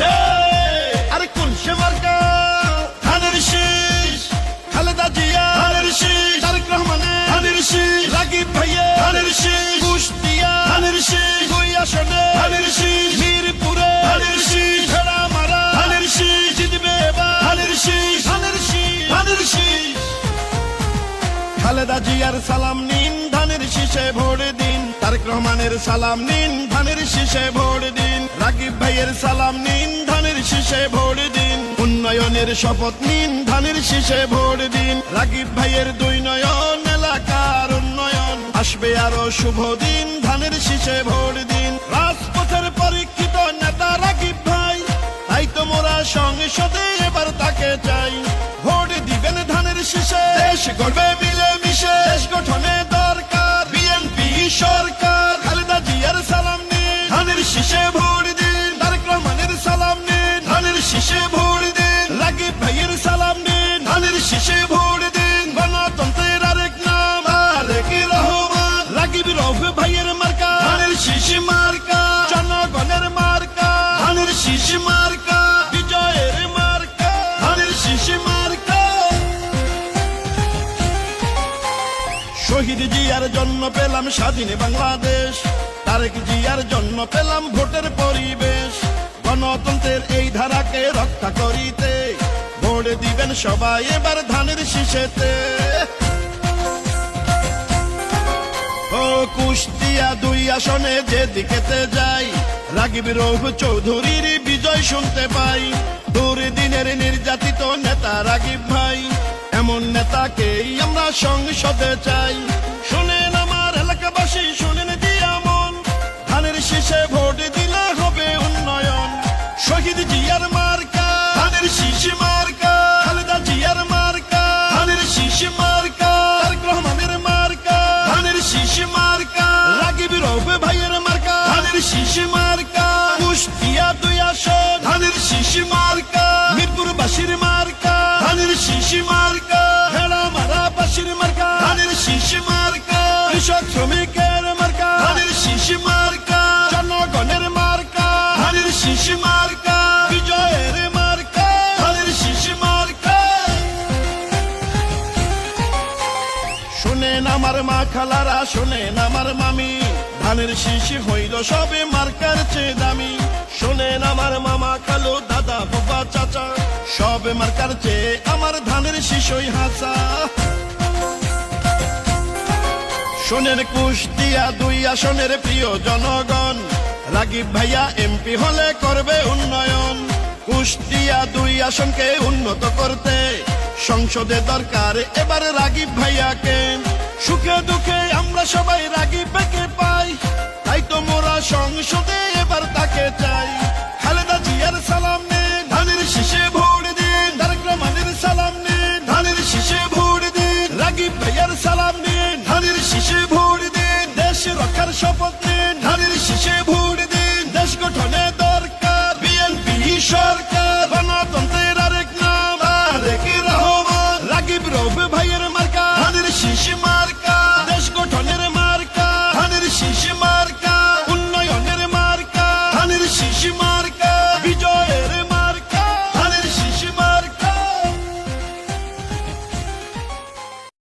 শীষে আরে কোন সে মার্কা ধানের শীষ খালেদা জিয়া ধানের শীষ তারেক রহমানের ধানের শীষ রাগিব ভাইয়া ধানের শীষ কুষ্টিয়া ধানের শীষ দুই আসনে ধানের শীষ মিরপুরে ধানের শীষ ভেড়া মারা ধানের শীষ জিতবে এবার ধানের শীষ ধানের শীষ ধানের শীষ খালেদা জিয়ার সালাম নিন ধানের শীষে ভোট তারেক রহমানের সালাম নিন, ধানের শীষে ভোট দিন। রাকিব ভাইয়ের সালাম নিন, ধানের শীষে ভোট দিন। উন্নয়নের শপথ নিন, ধানের শীষে ভোট দিন। রাকিব ভাইয়ের দুই নয়ন, এলাকার উন্নয়ন। আসবে আরও শুভ দিন, ধানের শীষে ভোট দিন। রাজপথের পরীক্ষিত নেতা রাকিব ভাই, তাই তো মোরা সংসদে শীষে ভোট দিন। রাগিব ভাইয়ের সালাম নিন ধানের শীষে ভোট দিন। গণতন্ত্রের আরেক নাম। আরেক রহমান। রাগিব রফ ভাইয়ের মার্কা। ধানের শীষ মার্কা। জনগণের মার্কা। ধানের শীষ মার্কা। বিজয়ের মার্কা। ধানের শীষ মার্কা। শহীদ জিয়ার জন্য পেলাম স্বাধীন বাংলাদেশ। তারেক জিয়ার জন্য পেলাম ভোটের পরিবেশ। গণতন্ত্রের এই ধারাকে রক্ষা করিতে। ভোট দিবেন সবাই এবার ধানের শীষেতে। ও কুষ্টিয়া দুই আসনে যেদিকেতে যাই, রাগিব রঘু চৌধুরীর বিজয় শুনতে পাই। দিনের নির্যাতিত নেতা রাগিব ভাই, এমন নেতাকেই আমরা সংসদে চাই। শুনেন আমার এলাকাবাসী, শুনেন দিয়া মন। ধানের শীষে ভোট দিলে হবে উন্নয়ন। শহীদ জিয়ার মার্কা ধানের শীষ শোনেন আমার মা খালারা, শোনেন আমার মামি। ধানের শিশি হইল সবে মার্কার চেয়ে দামি। শোনেন আমার মামা খালো, দাদা, বাবা, চাচা, সবে মার্কার চেয়ে আমার ধানের শিশই হাসা শোনেন কুষ্টিয়া দুই আসনের প্রিয় জনগণ, রাগিব ভাইয়া এমপি হলে করবে উন্নয়ন। কুষ্টিয়া দুই আসনকে উন্নত করতে সংসদে দরকার, এবার রাগিব ভাইয়াকে। সুখে দুঃখে আমরা সবাই রাগি পেকে পাই। তাই তো মোরা সংসদে এবার তাকে চাই। খালেদা জিয়ার সালাম নে, ধানের শীষে ভোট দিন। তারেক রহমানের সালাম নে, ধানের শীষে ভোট দিন। রাগি ভাইয়ার সালাম নে, ধানের শীষে